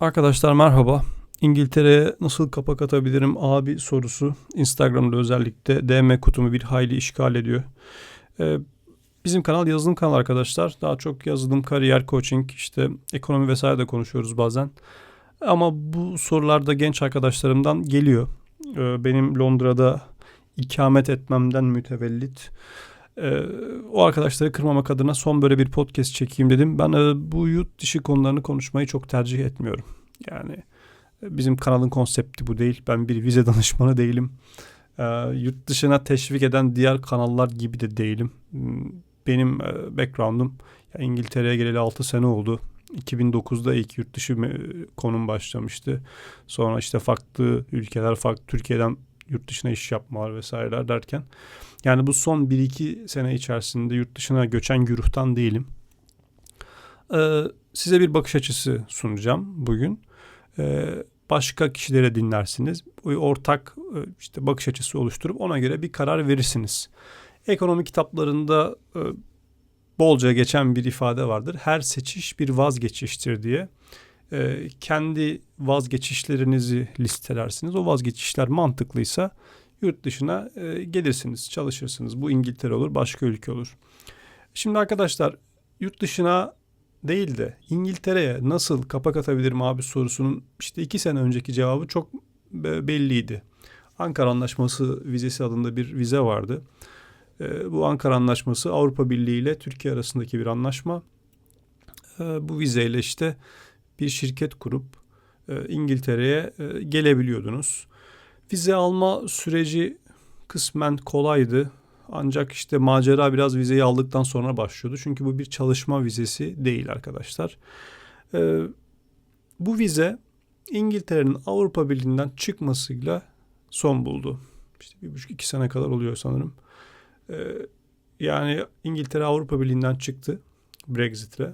Arkadaşlar merhaba. İngiltere'ye nasıl kapak atabilirim abi sorusu Instagram'da özellikle DM kutumu bir hayli işgal ediyor. Ee, bizim kanal yazılım kanalı arkadaşlar. Daha çok yazılım, kariyer, coaching, işte ekonomi vesaire de konuşuyoruz bazen. Ama bu sorular da genç arkadaşlarımdan geliyor. Ee, benim Londra'da ikamet etmemden mütevellit. Ee, o arkadaşları kırmamak adına son böyle bir podcast çekeyim dedim. Ben e, bu yurt dışı konularını konuşmayı çok tercih etmiyorum. Yani e, bizim kanalın konsepti bu değil. Ben bir vize danışmanı değilim. Ee, yurt dışına teşvik eden diğer kanallar gibi de değilim. Hmm, benim e, background'um İngiltere'ye geleli 6 sene oldu. 2009'da ilk yurt dışı konum başlamıştı. Sonra işte farklı ülkeler, farklı Türkiye'den yurt dışına iş yapmalar vesaireler derken yani bu son 1-2 sene içerisinde yurt dışına göçen güruhtan değilim. Ee, size bir bakış açısı sunacağım bugün. Ee, başka kişilere dinlersiniz. Ortak e, işte bakış açısı oluşturup ona göre bir karar verirsiniz. Ekonomi kitaplarında e, bolca geçen bir ifade vardır. Her seçiş bir vazgeçiştir diye. E, kendi vazgeçişlerinizi listelersiniz. O vazgeçişler mantıklıysa yurt dışına e, gelirsiniz, çalışırsınız. Bu İngiltere olur, başka ülke olur. Şimdi arkadaşlar yurt dışına değil de İngiltere'ye nasıl kapak atabilirim abi sorusunun işte iki sene önceki cevabı çok belliydi. Ankara Anlaşması vizesi adında bir vize vardı. E, bu Ankara Anlaşması Avrupa Birliği ile Türkiye arasındaki bir anlaşma. E, bu vizeyle işte bir şirket kurup e, İngiltere'ye e, gelebiliyordunuz. Vize alma süreci kısmen kolaydı. Ancak işte macera biraz vizeyi aldıktan sonra başlıyordu. Çünkü bu bir çalışma vizesi değil arkadaşlar. Ee, bu vize İngiltere'nin Avrupa Birliği'nden çıkmasıyla son buldu. İşte bir buçuk iki sene kadar oluyor sanırım. Ee, yani İngiltere Avrupa Birliği'nden çıktı Brexit'le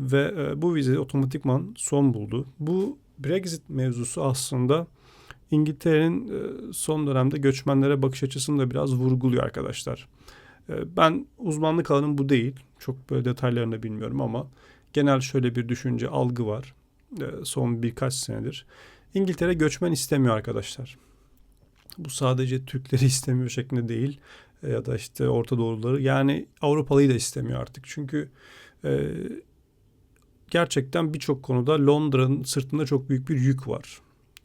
ve e, bu vize otomatikman son buldu. Bu Brexit mevzusu aslında İngiltere'nin e, son dönemde göçmenlere bakış açısını da biraz vurguluyor arkadaşlar. E, ben uzmanlık alanım bu değil. Çok böyle detaylarını bilmiyorum ama genel şöyle bir düşünce, algı var. Son birkaç senedir. İngiltere göçmen istemiyor arkadaşlar. Bu sadece Türkleri istemiyor şeklinde değil ya da işte Orta Doğuluları yani Avrupalıyı da istemiyor artık. Çünkü gerçekten birçok konuda Londra'nın sırtında çok büyük bir yük var.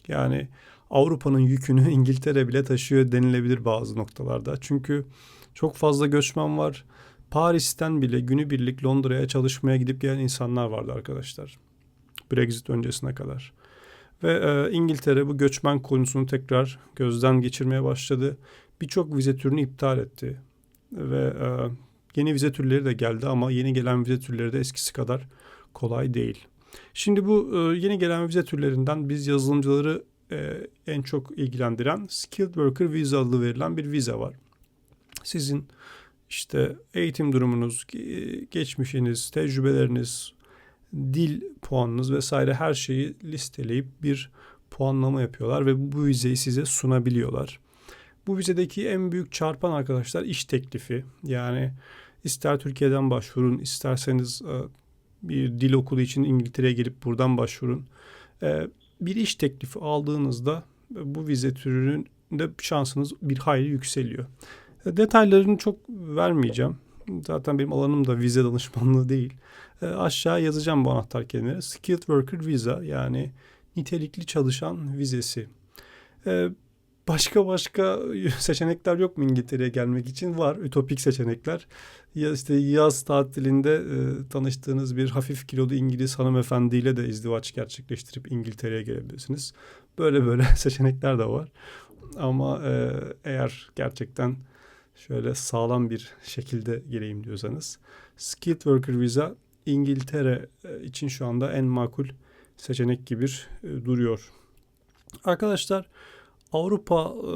Yani Avrupa'nın yükünü İngiltere bile taşıyor denilebilir bazı noktalarda. Çünkü çok fazla göçmen var. Paris'ten bile günübirlik Londra'ya çalışmaya gidip gelen insanlar vardı arkadaşlar. Brexit öncesine kadar. Ve e, İngiltere bu göçmen konusunu tekrar gözden geçirmeye başladı. Birçok vize türünü iptal etti. Ve e, yeni vize türleri de geldi ama yeni gelen vize türleri de eskisi kadar kolay değil. Şimdi bu e, yeni gelen vize türlerinden biz yazılımcıları e, en çok ilgilendiren Skilled Worker Visa adlı verilen bir vize var. Sizin işte eğitim durumunuz, geçmişiniz, tecrübeleriniz, dil puanınız vesaire her şeyi listeleyip bir puanlama yapıyorlar ve bu vizeyi size sunabiliyorlar. Bu vizedeki en büyük çarpan arkadaşlar iş teklifi. Yani ister Türkiye'den başvurun, isterseniz e, bir dil okulu için İngiltere'ye gelip buradan başvurun. E, bir iş teklifi aldığınızda bu vize türünün de şansınız bir hayli yükseliyor. Detaylarını çok vermeyeceğim. Zaten benim alanım da vize danışmanlığı değil. E, aşağı yazacağım bu anahtar kelimeleri. Skilled Worker Visa yani nitelikli çalışan vizesi. Başka başka seçenekler yok mu İngiltere'ye gelmek için? Var ütopik seçenekler. Ya işte yaz tatilinde e, tanıştığınız bir hafif kilolu İngiliz hanımefendiyle de izdivaç gerçekleştirip İngiltere'ye gelebilirsiniz. Böyle böyle seçenekler de var. Ama e, eğer gerçekten şöyle sağlam bir şekilde geleyim diyorsanız Skilled Worker Visa İngiltere e, için şu anda en makul seçenek gibi e, duruyor. Arkadaşlar Avrupa e,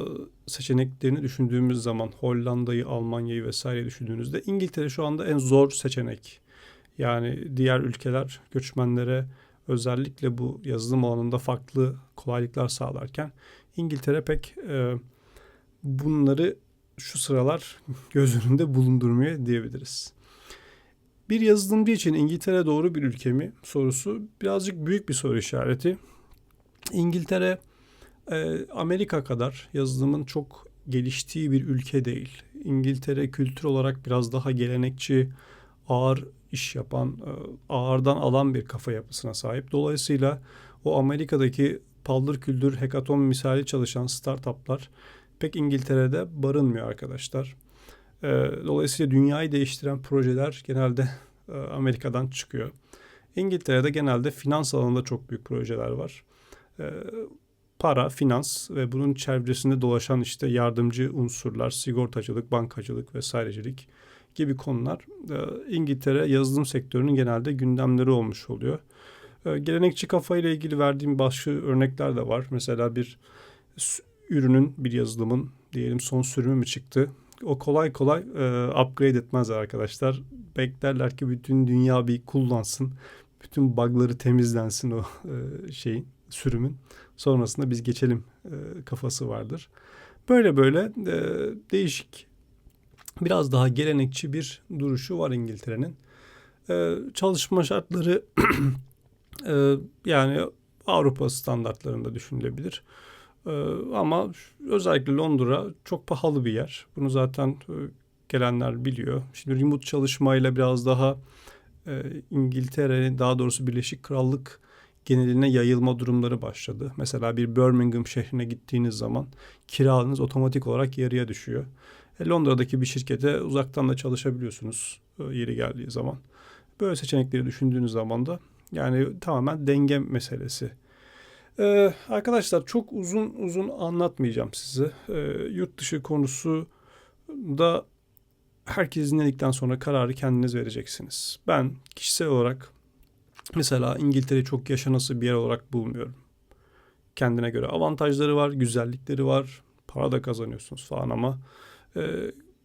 seçeneklerini düşündüğümüz zaman Hollanda'yı, Almanya'yı vesaire düşündüğünüzde İngiltere şu anda en zor seçenek. Yani diğer ülkeler göçmenlere özellikle bu yazılım alanında farklı kolaylıklar sağlarken İngiltere pek e, bunları şu sıralar göz önünde bulundurmuyor diyebiliriz. Bir yazılımcı için İngiltere doğru bir ülke mi sorusu birazcık büyük bir soru işareti. İngiltere Amerika kadar yazılımın çok geliştiği bir ülke değil. İngiltere kültür olarak biraz daha gelenekçi, ağır iş yapan, e, ağırdan alan bir kafa yapısına sahip. Dolayısıyla o Amerika'daki paldır küldür hekaton misali çalışan startuplar pek İngiltere'de barınmıyor arkadaşlar. E, dolayısıyla dünyayı değiştiren projeler genelde e, Amerika'dan çıkıyor. İngiltere'de genelde finans alanında çok büyük projeler var. Para, finans ve bunun çevresinde dolaşan işte yardımcı unsurlar, sigortacılık, bankacılık vesairecilik gibi konular İngiltere yazılım sektörünün genelde gündemleri olmuş oluyor. Gelenekçi kafayla ilgili verdiğim başka örnekler de var. Mesela bir ürünün, bir yazılımın diyelim son sürümü mü çıktı? O kolay kolay e, upgrade etmezler arkadaşlar. Beklerler ki bütün dünya bir kullansın. Bütün bug'ları temizlensin o e, şeyin, sürümün. Sonrasında biz geçelim e, kafası vardır. Böyle böyle e, değişik biraz daha gelenekçi bir duruşu var İngiltere'nin. E, çalışma şartları e, yani Avrupa standartlarında düşünülebilir. E, ama özellikle Londra çok pahalı bir yer. Bunu zaten e, gelenler biliyor. Şimdi remote çalışmayla biraz daha e, İngiltere, daha doğrusu Birleşik Krallık geneline yayılma durumları başladı. Mesela bir Birmingham şehrine gittiğiniz zaman kiranız otomatik olarak yarıya düşüyor. E, Londra'daki bir şirkete uzaktan da çalışabiliyorsunuz e, yeri geldiği zaman. Böyle seçenekleri düşündüğünüz zaman da yani tamamen denge meselesi. Ee, arkadaşlar çok uzun uzun anlatmayacağım size. Ee, yurt dışı konusu da herkes dinledikten sonra kararı kendiniz vereceksiniz. Ben kişisel olarak mesela İngiltere çok yaşanası bir yer olarak bulmuyorum. Kendine göre avantajları var, güzellikleri var, para da kazanıyorsunuz falan ama e,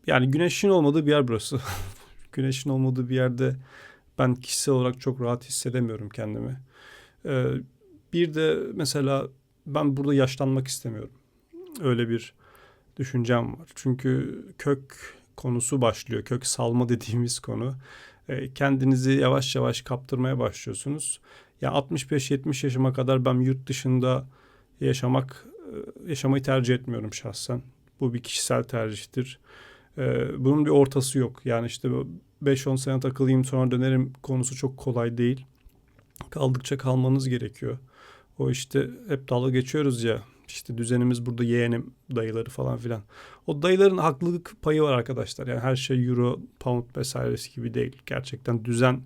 yani güneşin olmadığı bir yer burası. güneşin olmadığı bir yerde ben kişisel olarak çok rahat hissedemiyorum kendimi. E, bir de mesela ben burada yaşlanmak istemiyorum. Öyle bir düşüncem var. Çünkü kök konusu başlıyor. Kök salma dediğimiz konu. E, kendinizi yavaş yavaş kaptırmaya başlıyorsunuz. Ya yani 65-70 yaşıma kadar ben yurt dışında yaşamak e, yaşamayı tercih etmiyorum şahsen. Bu bir kişisel tercihtir. E, bunun bir ortası yok. Yani işte 5-10 sene takılayım sonra dönerim konusu çok kolay değil. Kaldıkça kalmanız gerekiyor. O işte hep dalga geçiyoruz ya işte düzenimiz burada yeğenim dayıları falan filan. O dayıların haklılık payı var arkadaşlar. Yani her şey euro, pound vesairesi gibi değil. Gerçekten düzen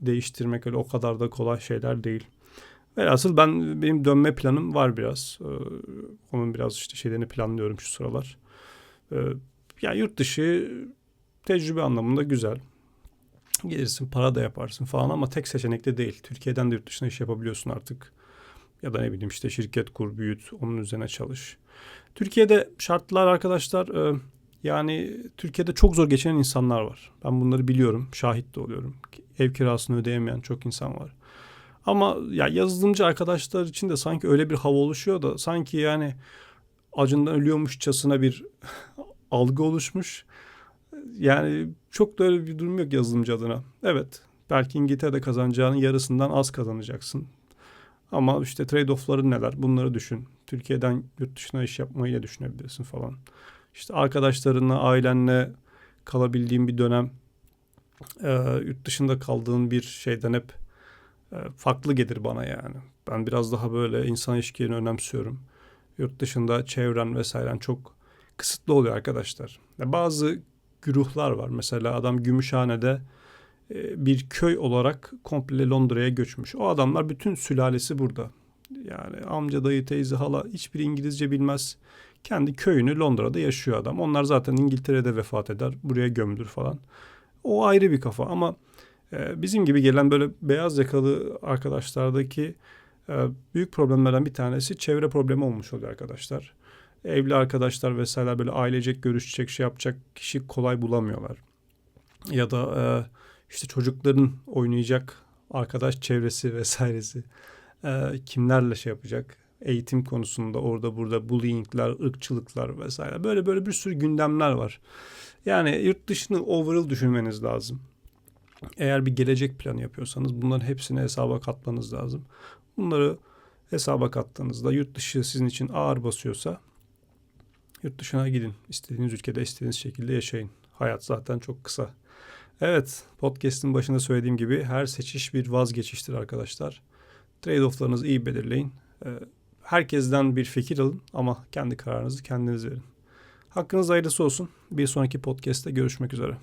değiştirmek öyle o kadar da kolay şeyler değil. Velhasıl ben benim dönme planım var biraz. Ee, onun biraz işte şeylerini planlıyorum şu sıralar. Ee, ya yurt dışı tecrübe anlamında güzel. Gelirsin para da yaparsın falan ama tek seçenek de değil. Türkiye'den de yurt dışına iş yapabiliyorsun artık. Ya da ne bileyim işte şirket kur, büyüt, onun üzerine çalış. Türkiye'de şartlar arkadaşlar e, yani Türkiye'de çok zor geçinen insanlar var. Ben bunları biliyorum, şahit de oluyorum. Ev kirasını ödeyemeyen çok insan var. Ama ya yazılımcı arkadaşlar için de sanki öyle bir hava oluşuyor da sanki yani acından ölüyormuşçasına bir algı oluşmuş. Yani çok da öyle bir durum yok yazılımcı adına. Evet belki İngiltere'de kazanacağının yarısından az kazanacaksın. Ama işte trade-off'ları neler bunları düşün. Türkiye'den yurt dışına iş yapmayı da düşünebilirsin falan. İşte arkadaşlarınla, ailenle kalabildiğin bir dönem e, yurt dışında kaldığın bir şeyden hep e, farklı gelir bana yani. Ben biraz daha böyle insan ilişkilerini önemsiyorum. Yurt dışında çevren vesairen çok kısıtlı oluyor arkadaşlar. Bazı güruhlar var. Mesela adam Gümüşhane'de bir köy olarak komple Londra'ya göçmüş. O adamlar bütün sülalesi burada. Yani amca, dayı, teyze, hala hiçbir İngilizce bilmez. Kendi köyünü Londra'da yaşıyor adam. Onlar zaten İngiltere'de vefat eder. Buraya gömülür falan. O ayrı bir kafa ama e, bizim gibi gelen böyle beyaz yakalı arkadaşlardaki e, büyük problemlerden bir tanesi çevre problemi olmuş oluyor arkadaşlar. Evli arkadaşlar vesaire böyle ailecek görüşecek şey yapacak kişi kolay bulamıyorlar. Ya da e, işte çocukların oynayacak arkadaş çevresi vesairesi e, kimlerle şey yapacak eğitim konusunda orada burada bullyingler, ırkçılıklar vesaire böyle böyle bir sürü gündemler var. Yani yurt dışını overall düşünmeniz lazım. Eğer bir gelecek planı yapıyorsanız bunların hepsini hesaba katmanız lazım. Bunları hesaba kattığınızda yurt dışı sizin için ağır basıyorsa yurt dışına gidin. İstediğiniz ülkede istediğiniz şekilde yaşayın. Hayat zaten çok kısa. Evet, podcast'in başında söylediğim gibi her seçiş bir vazgeçiştir arkadaşlar. Trade-off'larınızı iyi belirleyin. Ee, Herkesten bir fikir alın ama kendi kararınızı kendiniz verin. Hakkınız hayırlısı olsun. Bir sonraki podcast'te görüşmek üzere.